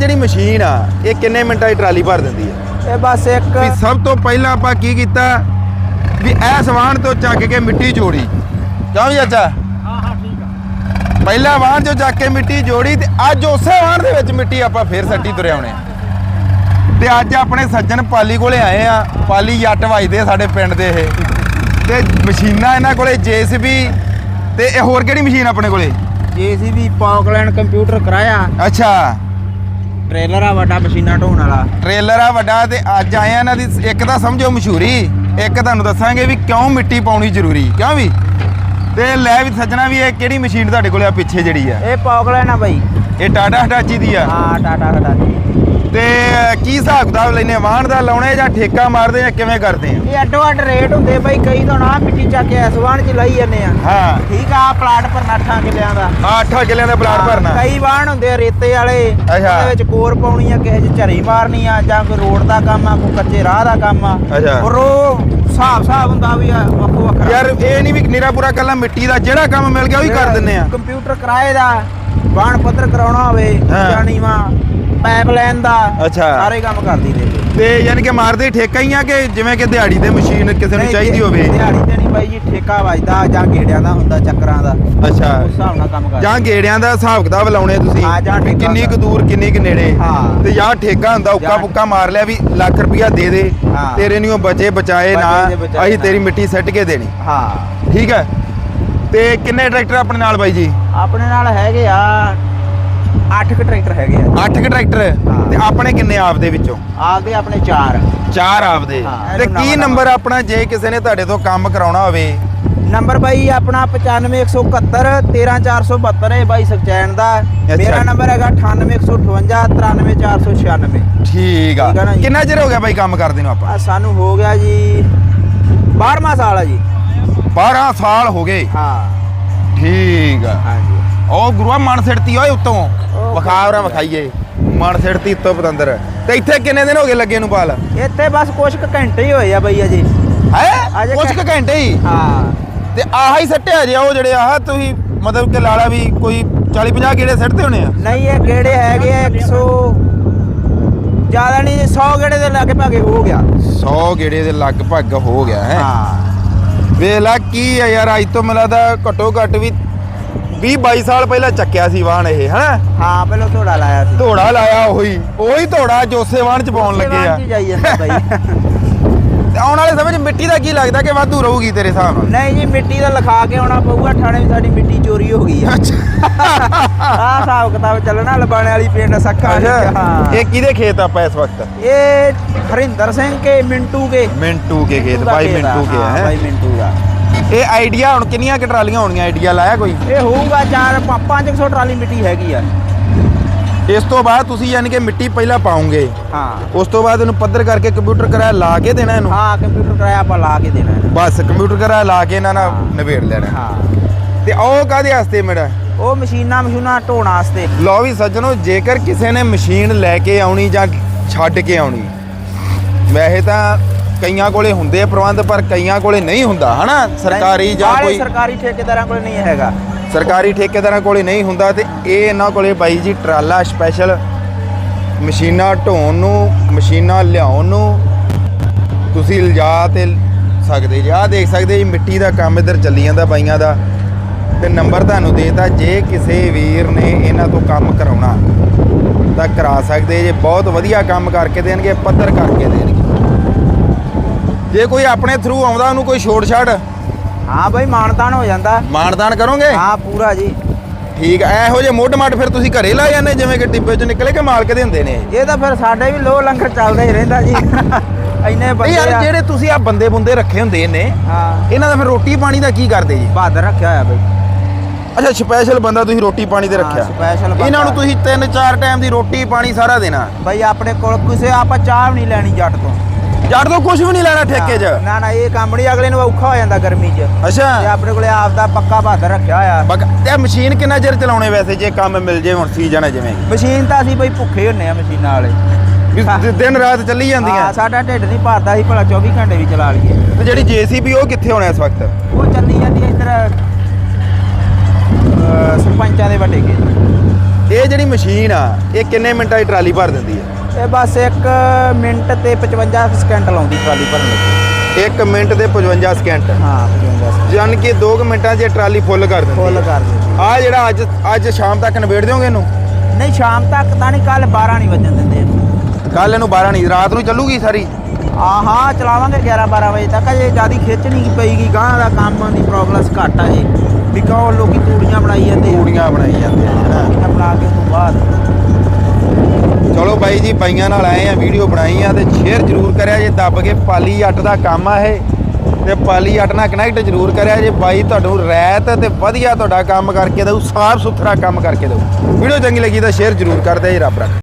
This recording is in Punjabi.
ਜਿਹੜੀ ਮਸ਼ੀਨ ਆ ਇਹ ਕਿੰਨੇ ਮਿੰਟਾਂ ਦੀ ਟਰਾਲੀ ਭਰ ਦਿੰਦੀ ਆ? ਇਹ ਬਸ ਇੱਕ ਵੀ ਸਭ ਤੋਂ ਪਹਿਲਾਂ ਆਪਾਂ ਕੀ ਕੀਤਾ? ਵੀ ਐ ਸਵਾਨ ਤੋਂ ਚੱਕ ਕੇ ਮਿੱਟੀ ਜੋੜੀ। ਕਿਉਂ ਵੀ ਹਾਂ ਹਾਂ ਆ। ਪਹਿਲਾ ਵਾਹਨ ਚੋਂ ਚੱਕ ਕੇ ਮਿੱਟੀ ਜੋੜੀ ਤੇ ਅੱਜ ਉਸੇ ਵਾਹਨ ਦੇ ਵਿੱਚ ਮਿੱਟੀ ਆਪਾਂ ਫੇਰ ਸੱਟੀ ਤੁਰੇ ਆਉਣੇ ਆ। ਤੇ ਅੱਜ ਆਪਣੇ ਸੱਜਣ ਪਾਲੀ ਕੋਲੇ ਆਏ ਆ। ਪਾਲੀ ਜੱਟ ਵੱਜਦੇ ਆ ਸਾਡੇ ਪਿੰਡ ਦੇ ਇਹ। ਤੇ ਮਸ਼ੀਨਾਂ ਇਹਨਾਂ ਕੋਲੇ ਜੇਸੀਬੀ ਤੇ ਇਹ ਹੋਰ ਕਿਹੜੀ ਮਸ਼ੀਨ ਆਪਣੇ ਕੋਲੇ? ਜੀਸੀਬੀ ਪੌਕਲੈਂਡ ਕੰਪਿਊਟਰ ਕਰਾਇਆ। ਅੱਛਾ। ਟ੍ਰੇਲਰ ਆ ਵੱਡਾ ਮਸ਼ੀਨਾਂ ਢੋਣ ਵਾਲਾ। ਟ੍ਰੇਲਰ ਆ ਵੱਡਾ ਤੇ ਅੱਜ ਆਏ ਆ ਇਹਨਾਂ ਦੀ ਇੱਕ ਤਾਂ ਸਮਝੋ ਮਸ਼ਹੂਰੀ ਇੱਕ ਤੁਹਾਨੂੰ ਦੱਸਾਂਗੇ ਵੀ ਕਿਉਂ ਮਿੱਟੀ ਪਾਉਣੀ ਜ਼ਰੂਰੀ ਕਿਉਂ ਵੀ? ਤੇ ਲੈ ਵੀ ਸੱਜਣਾ ਵੀ ਇਹ ਕਿਹੜੀ ਮਸ਼ੀਨ ਤੁਹਾਡੇ ਕੋਲੇ ਆ ਪਿੱਛੇ ਜਿਹੜੀ ਆ? ਇਹ ਪੌਕਲੈਂਡ ਆ ਬਾਈ। ਇਹ ਟਾਟਾ ਹਟਾਚੀ ਦੀ ਆ? ਹਾਂ ਟਾਟਾ ਹਟਾਚੀ। ਤੇ ਕੀ ਹਿਸਾਬ ਕਿਤਾਬ ਲੈਨੇ ਵਾਹਣ ਦਾ ਲਾਉਣੇ ਜਾਂ ਠੇਕਾ ਮਾਰਦੇ ਜਾਂ ਕਿਵੇਂ ਕਰਦੇ ਆ? ਇਹ ਅੱਡੋ ਅੱਡ ਰੇਟ ਹੁੰਦੇ ਬਾਈ ਕਈ ਤਾਂ ਨਾ ਮਿੱਟੀ ਚੱਕ ਕੇ ਐਸਵਾਨ ਚ ਲਾਈ ਜਾਂਦੇ ਆ। ਹਾਂ। ਠੀਕ ਆ ਪਲਾਟ ਪਰ ਨਾਠਾਂ ਕਿਲਿਆਂ ਦਾ। ਆਹ ਅੱਠਾਂ ਕਿੱਲਿਆਂ ਦਾ ਪਲਾਟ ਭਰਨਾ। ਕਈ ਵਾਹਣ ਹੁੰਦੇ ਆ ਰੇਤੇ ਵਾਲੇ। ਉਹਦੇ ਵਿੱਚ ਕੋਰ ਪਾਉਣੀ ਆ ਕਿਸੇ 'ਚ ਝਰੀ ਮਾਰਨੀ ਆ ਜਾਂ ਕੋਈ ਰੋਡ ਦਾ ਕੰਮ ਆ ਕੋਈ ਕੱਚੇ ਰਾਹ ਦਾ ਕੰਮ ਆ। ਅੱਛਾ। ਔਰ ਉਹ ਹਿਸਾਬ ਹਿਸਾਬ ਹੁੰਦਾ ਵੀ ਆ ਵੱਖੋ ਵੱਖਰਾ। ਯਾਰ ਇਹ ਨਹੀਂ ਵੀ ਨਿਰਾ ਪੂਰਾ ਕੱਲਾ ਮਿੱਟੀ ਦਾ ਜਿਹੜਾ ਕੰਮ ਮਿਲ ਗਿਆ ਉਹ ਹੀ ਕਰ ਦਿੰਨੇ ਆ। ਕੰਪਿਊਟਰ ਕਿਰਾਏ ਦਾ ਬਾਣ ਪੱਧਰ ਕਰਾਉਣਾ ਹੋਵੇ ਹਾਂ। ਪਾਈਪਲਾਈਨ ਦਾ ਅੱਛਾ। ਸਾਰੇ ਕੰਮ ਕਰਦੀ ਦੇ ਤੇ ਯਾਨੀ ਕਿ ਮਾਰਦੇ ਠੇਕਾ ਹੀ ਆ ਕਿ ਜਿਵੇਂ ਕਿ ਦਿਹਾੜੀ ਤੇ ਮਸ਼ੀਨ ਕਿਸੇ ਨੂੰ ਨਹੀਂ, ਚਾਹੀਦੀ ਹੋਵੇ? ਦਿਹਾੜੀ ਤੇ ਨਹੀਂ ਬਾਈ ਜੀ ਠੇਕਾ ਵੱਜਦਾ ਜਾਂ ਗੇੜਿਆਂ ਦਾ ਹੁੰਦਾ ਚੱਕਰਾਂ ਦਾ। ਅੱਛਾ। ਉਸ ਹਿਸਾਬ ਨਾਲ ਕੰਮ ਕਰ ਜਾਂ ਗੇੜਿਆਂ ਦਾ ਹਿਸਾਬ ਕਿਤਾਬ ਲਾਉਣੇ ਤੁਸੀਂ? ਹਾਂ, ਜਾਂ ਵੀ ਠੇਕਾ ਕਿੰਨੀ ਕੁ ਦਾ। ਦੂਰ ਕਿੰਨੀ ਕੁ ਨੇੜੇ? ਹਾਂ। ਤੇ ਜਾਂ ਠੇਕਾ ਹੁੰਦਾ ਉੱਕਾ ਜਾਂ- ਪੁੱਕਾ ਮਾਰ ਲਿਆ ਵੀ ਲੱਖ ਰੁਪਇਆ ਦੇ ਦੇ। ਹਾਂ। ਤੇਰੇ ਨੂੰ ਬਚੇ ਬਚਾਏ ਬਚੇ ਨਾ ਦੇ ਬਚਾਏ ਅਸੀਂ ਨਾ। ਤੇਰੀ ਮਿੱਟੀ ਸੱਟ ਕੇ ਦੇਣੀ। ਹਾਂ। ਠੀਕ ਹੈ। ਤੇ ਕਿੰਨੇ ਟਰੈਕਟਰ ਆਪਣੇ ਨਾਲ ਬਾਈ ਜੀ? ਆਪਣੇ ਨਾਲ ਹੈਗੇ ਆ 8 ਕ ਟਰੈਕਟਰ ਹੈਗੇ ਆ। 8 ਟਰੈਕਟਰ? ਹਾਂ। ਤੇ ਆਪਣੇ ਕਿੰਨੇ ਆਪ ਦੇ ਵਿੱਚੋਂ? ਆਪਦੇ ਆਪਣੇ 4 ਚਾਰ ਆਪ ਦੇ ਹਾਂ, ਤੇ ਕੀ ਨੰਬਰ ਆਪਣਾ ਜੇ ਕਿਸੇ ਨੇ ਤੁਹਾਡੇ ਤੋਂ ਕੰਮ ਕਰਾਉਣਾ ਹੋਵੇ? ਨੰਬਰ ਬਾਈ ਆਪਣਾ 95171 13472 ਹੈ ਬਾਈ ਸਖਚੈਨ ਦਾ। ਮੇਰਾ ਨੰਬਰ ਹੈਗਾ 9815 93496 ਠੀਕ ਆ। ਕਿੰਨਾ ਚਿਰ ਹੋ ਗਿਆ ਬਾਈ ਕੰਮ ਕਰਦੇ ਨੂੰ ਆਪਾਂ? ਸਾਨੂੰ ਹੋ ਗਿਆ ਜੀ 12ਵਾਂ ਸਾਲ ਆ ਜੀ। 12 ਸਾਲ ਹੋ ਗਏ। ਹਾਂ। ਠੀਕ ਆ। ਹਾਂਜੀ। ਉਹ ਗੁਰੂਆ ਮਨ ਸਿੜਤੀ ਓਏ ਉੱਤੋਂ। ਉਹ ਵਿਖਾਵਰਾ ਵਿਖਾਈਏ। ਮਨ ਸਿੜਤੀ ਉੱਤੋਂ ਪਤੰਦਰ। ਤੇ ਇੱਥੇ ਕਿੰਨੇ ਦਿਨ ਹੋ ਗਏ ਲੱਗੇ ਨੂੰ ਪਾਲ ਇੱਥੇ ਬਸ ਕੁਝ ਕੁ ਘੰਟੇ ਹੀ ਹੋਏ ਆ ਬਾਈ ਅਜੇ। ਹੈ? ਅਜੇ ਕੁਝ ਕੁ ਘੰਟੇ ਹੀ? ਹਾਂ। ਤੇ ਆਹ ਹੀ ਸੱਟਿਆ ਜੇ ਉਹ ਜਿਹੜੇ ਆਹ ਤੁਸੀਂ ਮਤਲਬ ਕਿ ਲਾਲਾ ਵੀ ਕੋਈ 40 50 ਗੇੜੇ ਸੱਟਦੇ ਹੋਣੇ ਆ? ਨਹੀਂ ਇਹ ਗੇੜੇ ਹੈਗੇ ਆ 100 ਜ਼ਿਆਦਾ ਨਹੀਂ 100 ਗੇੜੇ ਦੇ ਲਾਗੇ ਭਾਗੇ ਹੋ ਗਿਆ। 100 ਗੇੜੇ ਦੇ ਲਗਭਗ ਹੋ ਗਿਆ ਹੈ? ਹਾਂ। ਵੇਖ ਲਾ ਕੀ ਆ ਯਾਰ ਅੱਜ ਤੋਂ ਮੈਨੂੰ ਲੱਗਦਾ ਘੱਟੋ ਘੱਟ ਵੀ 20 22 ਸਾਲ ਪਹਿਲਾਂ ਚੱਕਿਆ ਸੀ ਵਾਹਣ ਇਹ ਹਨਾ? ਹਾਂ ਪਹਿਲਾਂ ਥੋੜਾ ਲਾਇਆ ਸੀ। ਧੋੜਾ ਲਾਇਆ ਉਹੀ ਉਹੀ ਧੋੜਾ ਜੋਸੇ ਵਾਹਣ ਚ ਪਾਉਣ ਲੱਗੇ ਆ। ਜਾਈ ਜਾਂਦਾ ਬਾਈ। ਤੇ ਆਉਣ ਵਾਲੇ ਸਮੇਂ 'ਚ ਮਿੱਟੀ ਦਾ ਕੀ ਲੱਗਦਾ ਕਿ ਵਾਧੂ ਰਹੂਗੀ ਤੇਰੇ ਹਿਸਾਬ ਨਾਲ? ਨਹੀਂ ਜੀ ਮਿੱਟੀ ਦਾ ਲਿਖਾ ਕੇ ਆਉਣਾ ਪਊਗਾ ਥਾਣੇ ਵੀ ਸਾਡੀ ਮਿੱਟੀ ਚੋਰੀ ਹੋ ਗਈ ਆ। ਆਹ ਹਿਸਾਬ ਕਿਤਾਬ ਚੱਲਣਾ ਲਬਾਣੇ ਵਾਲੀ ਪਿੰਡ ਸੱਖਾ ਹਾਂ। ਇਹ ਕਿਹਦੇ ਖੇਤ ਆਪਾਂ ਇਸ ਵਕਤ? ਇਹ ਹਰਿੰਦਰ ਸਿੰਘ ਕੇ ਮਿੰਟੂ ਕੇ। ਮਿੰਟੂ ਕੇ ਖੇਤ ਦਾ ਖੇਤ ਆ, ਮਿੰਟੂ ਕੇ ਹਾਂ, ਹੈ? ਭਾਈ ਮਿੰਟੂ ਦਾ। ਇਹ ਆਈਡੀਆ ਹੁਣ ਕਿੰਨੀਆਂ ਕਿ ਟਰਾਲੀਆਂ ਹੋਣਗੀਆਂ? ਆਈਡੀਆ ਲਾਇਆ ਕੋਈ? ਇਹ ਹੋਊਗਾ 4 500 ਟਰਾਲੀ ਮਿੱਟੀ ਹੈਗੀ ਆ। ਇਸ ਤੋਂ ਬਾਅਦ ਤੁਸੀਂ ਯਾਨੀ ਕਿ ਮਿੱਟੀ ਪਹਿਲਾਂ ਪਾਉਂਗੇ ਹਾਂ। ਉਸ ਤੋਂ ਬਾਅਦ ਇਹਨੂੰ ਪੱਧਰ ਕਰਕੇ ਕੰਪਿਊਟਰ ਕਰਾਇਆ ਲਾ ਕੇ ਦੇਣਾ ਇਹਨੂੰ? ਹਾਂ ਕੰਪਿਊਟਰ ਕਿਰਾਇਆ ਆਪਾਂ ਲਾ ਕੇ ਦੇਣਾ। ਬਸ ਕੰਪਿਊਟਰ ਕਰਾਇਆ ਲਾ ਕੇ ਇਹਨਾਂ ਨਾਲ ਹਾਂ। ਨਿਬੇੜ ਲੈਣਾ। ਹਾਂ। ਤੇ ਉਹ ਕਾਦੇ ਵਾਸਤੇ ਮੇਰਾ? ਉਹ ਮਸ਼ੀਨਾਂ ਮਸ਼ੂਨਾਂ ਢੋਣ ਵਾਸਤੇ। ਲਓ ਵੀ ਸੱਜਣੋ ਜੇਕਰ ਕਿਸੇ ਨੇ ਮਸ਼ੀਨ ਲੈ ਕੇ ਆਉਣੀ ਜਾਂ ਛੱਡ ਕੇ ਆਉਣੀ ਵੈਸੇ ਤਾਂ ਕਈਆਂ ਕੋਲੇ ਹੁੰਦੇ ਆ ਪ੍ਰਬੰਧ ਪਰ ਕਈਆਂ ਕੋਲੇ ਨਹੀਂ ਹੁੰਦਾ ਹਨਾ? ਸਰਕਾਰੀ ਜਾਂ ਕੋਈ ਸਰਕਾਰੀ ਠੇਕੇਦਾਰਾਂ ਕੋਲ ਨਹੀਂ ਹੈਗਾ। ਸਰਕਾਰੀ ਠੇਕੇਦਾਰਾਂ ਕੋਲੇ ਨਹੀਂ ਹੁੰਦਾ ਤੇ ਇਹ ਇਹਨਾਂ ਕੋਲੇ ਬਾਈ ਜੀ ਟਰਾਲਾ ਸਪੈਸ਼ਲ ਮਸ਼ੀਨਾਂ ਢੋਣ ਨੂੰ ਮਸ਼ੀਨਾਂ ਲਿਆਉਣ ਨੂੰ ਤੁਸੀਂ ਲਿਜਾ ਤੇ ਸਕਦੇ ਜੀ। ਆਹ ਦੇਖ ਸਕਦੇ ਜੀ ਮਿੱਟੀ ਦਾ ਕੰਮ ਇੱਧਰ ਚੱਲੀ ਜਾਂਦਾ ਬਾਈਆਂ ਦਾ। ਤੇ ਨੰਬਰ ਤੁਹਾਨੂੰ ਦੇਤਾ ਜੇ ਕਿਸੇ ਵੀਰ ਨੇ ਇਹਨਾਂ ਤੋਂ ਕੰਮ ਕਰਾਉਣਾ ਤਾਂ ਕਰਾ ਸਕਦੇ ਜੇ। ਬਹੁਤ ਵਧੀਆ ਕੰਮ ਕਰਕੇ ਦੇਣਗੇ ਪੱਧਰ ਕਰਕੇ ਦੇਣਗੇ। ਜੇ ਕੋਈ ਆਪਣੇ ਥਰੂ ਆਉਂਦਾ ਉਹਨੂੰ ਕੋਈ ਛੋੜ ਛਾੜ? ਹਾਂ ਬਈ ਮਾਨਤਾਨ ਹੋ ਜਾਂਦਾ। ਮਾਨਦਾਨ ਕਰੋਗੇ? ਹਾਂ ਪੂਰਾ ਜੀ। ਠੀਕ ਐ ਇਹੋ ਜਿਹੇ ਮੋਢ ਮਾਟ ਫਿਰ ਤੁਸੀਂ ਘਰੇ ਲਾ ਜਾਂਦੇ ਜਿਵੇਂ ਕਿ ਟਿੱਬੇ ਚ ਨਿਕਲੇ ਕਿ ਮਾਲਕ ਦੇ ਹੁੰਦੇ ਨੇ ਇਹ? ਇਹ ਤਾਂ ਫਿਰ ਸਾਡੇ ਵੀ ਲੋ ਲੰਗਰ ਚੱਲਦਾ ਹੀ ਰਹਿੰਦਾ ਜੀ। ਇੰਨੇ ਨਹੀਂ ਬੰਦੇ ਯਾਰ ਆ। ਜਿਹੜੇ ਤੁਸੀਂ ਆ ਬੰਦੇ ਬੁੰਦੇ ਰੱਖੇ ਹੁੰਦੇ ਨੇ ਹਾਂ। ਇਹਨਾਂ ਦਾ ਫਿਰ ਰੋਟੀ ਪਾਣੀ ਦਾ ਕੀ ਕਰਦੇ ਜੀ? ਬਹਾਦਰ ਰੱਖਿਆ ਹੋਇਆ ਬਈ। ਅੱਛਾ ਸਪੈਸ਼ਲ ਬੰਦਾ ਤੁਸੀਂ ਰੋਟੀ ਪਾਣੀ ਤੇ ਹਾਂ, ਰੱਖਿਆ। special ਬੰਦਾ। ਇਹਨਾਂ ਨੂੰ ਤੁਸੀਂ ਤਿੰਨ ਚਾਰ ਟਾਈਮ ਦੀ ਰੋਟੀ ਪਾਣੀ ਸਾਰਾ ਦੇਣਾ। ਬਈ ਆਪਣੇ ਕੋਲ ਕਿਸੇ ਆਪਾਂ ਚਾਹ ਵੀ ਨਹੀਂ ਲੈਣੀ ਜੱਟ ਤੋਂ। ਜੱਟ ਤੋਂ ਕੁਝ ਵੀ ਨਹੀਂ ਲੈਣਾ ਠੇਕੇ 'ਚ। ਨਾ ਨਾ ਇਹ ਕੰਮ ਨਹੀਂ ਅਗਲੇ ਨੂੰ ਔਖਾ ਹੋ ਜਾਂਦਾ ਗਰਮੀ 'ਚ। ਤੇ ਅੱਛਾ ਆਪਣੇ ਕੋਲੇ ਆਪਦਾ ਪੱਕਾ ਬਹਾਦਰ ਰੱਖਿਆ ਹੋਇਆ। ਬਕ ਤੇ ਮਸ਼ੀਨ ਕਿੰਨਾ ਚਿਰ ਚਲਾਉਣੇ ਵੈਸੇ ਜੇ ਕੰਮ ਮਿਲ ਜੇ ਹੁਣ ਸੀਜ਼ਨ ਹੈ ਜਿਵੇਂ? ਮਸ਼ੀਨ ਤਾਂ ਅਸੀਂ ਬਈ ਭੁੱਖੇ ਹੁੰਨੇ ਆ ਮਸ਼ੀਨਾਂ ਵਾਲੇ। ਵੀ ਦ- ਦਿਨ ਰਾਤ ਚੱਲੀ ਜਾਂਦੀਆਂ। ਹਾਂ, ਸਾਡਾ ਢਿੱਡ ਨਹੀਂ ਭਰਦਾ ਸੀ ਭਲਾ 24 ਘੰਟੇ ਵੀ ਚਲਾ ਲਈਏ। ਤੇ ਜਿਹੜੀ ਜੀਸੀਬੀ ਉਹ ਕਿੱਥੇ ਹੋਣਾ ਇਸ ਵਕਤ? ਉਹ ਚੱਲੀ ਜਾਂਦੀ ਹੈ ਇੱਧਰ ਅਹ, ਸਰਪੰਚਾਂ ਦੇ ਵੱਡੇ ਕੇ ਇਹ ਜਿਹੜੀ ਮਸ਼ੀਨ ਆ ਇਹ ਕਿੰਨੇ ਮਿੰਟਾਂ 'ਚ ਟਰਾਲੀ ਭਰ ਦਿੰਦੀ ਹੈ ਇਹ ਬਸ 1 ਮਿੰਟ ਤੇ 55 ਸਕਿੰਟ ਲਾਉਂਦੀ ਟਰਾਲੀ ਭਰਨ ਲੱਗੀ 1 ਮਿੰਟ ਤੇ 55 ਸਕਿੰਟ ਹਾਂ 55 ਸਕਿੰਟ ਯਾਨੀ ਕਿ 2 ਮਿੰਟਾਂ 'ਚ ਟਰਾਲੀ ਫੁੱਲ ਕਰ ਦਿੰਦੀ ਫੁੱਲ ਕਰ ਦਿੰਦੀ ਆ। ਜਿਹੜਾ ਅੱਜ ਅੱਜ ਸ਼ਾਮ ਤੱਕ ਨਿਬੇੜ ਦਿਓਗੇ ਇਹਨੂੰ? ਨਹੀਂ ਸ਼ਾਮ ਤੱਕ ਤਾਂ ਨਹੀਂ ਕੱਲ 12 ਨਹੀਂ ਵੱਜਣ ਦਿੰਦੇ। ਕੱਲ ਇਹਨੂੰ 12 ਨਹੀਂ ਰਾਤ ਨੂੰ ਚੱਲੂਗੀ ਸਾਰੀ? ਆ ਹਾਂ ਚਲਾਵਾਂਗੇ 11 12 ਵਜੇ ਤੱਕ। ਜੇ ਜਿਆਦੀ ਖਿੱਚ ਨਹੀਂ ਪਈਗੀ ਗਾਂ ਦਾ ਕੰਮ ਦੀ ਪ੍ਰੋਗਰੈਸ ਘੱਟ ਆ ਜੀ। ਕਹੋ ਲੋਕੀ ਤੂੜੀਆਂ ਬਣਾਈ ਜਾਂਦੇ ਆ। ਬਣਾਈ ਜਾਂਦੇ ਆ ਹਨਾ ਤੂੜੀਆਂ ਬਣਾ ਕੇ ਤੋਂ ਬਾਅਦ ਚਲੋ ਬਾਈ ਜੀ ਬਾਈਆਂ ਨਾਲ ਆਏ ਆ ਵੀਡੀਓ ਬਣਾਈ ਆ ਤੇ ਸ਼ੇਅਰ ਜ਼ਰੂਰ ਕਰਿਆ ਜੇ ਦੱਬ ਕੇ ਪਾਲੀ ਜੱਟ ਦਾ ਕੰਮ ਆ ਇਹ। ਤੇ ਪਾਲੀ ਜੱਟ ਨਾਲ ਕਨੈਕਟ ਜ਼ਰੂਰ ਕਰਿਆ ਜੇ ਬਾਈ ਤੁਹਾਨੂੰ ਰੈਤ ਤੇ ਵਧੀਆ ਤੁਹਾਡਾ ਕੰਮ ਕਰਕੇ ਦਊ ਸਾਫ਼ ਸੁਥਰਾ ਕੰਮ ਕਰਕੇ ਦਊ। ਵੀਡੀਓ ਚੰਗੀ ਲੱਗੀ ਤਾਂ ਸ਼ੇਅਰ ਜ਼ਰੂਰ ਕਰ ਦਿਓ ਜੀ ਰੱਬ ਰੱਖ।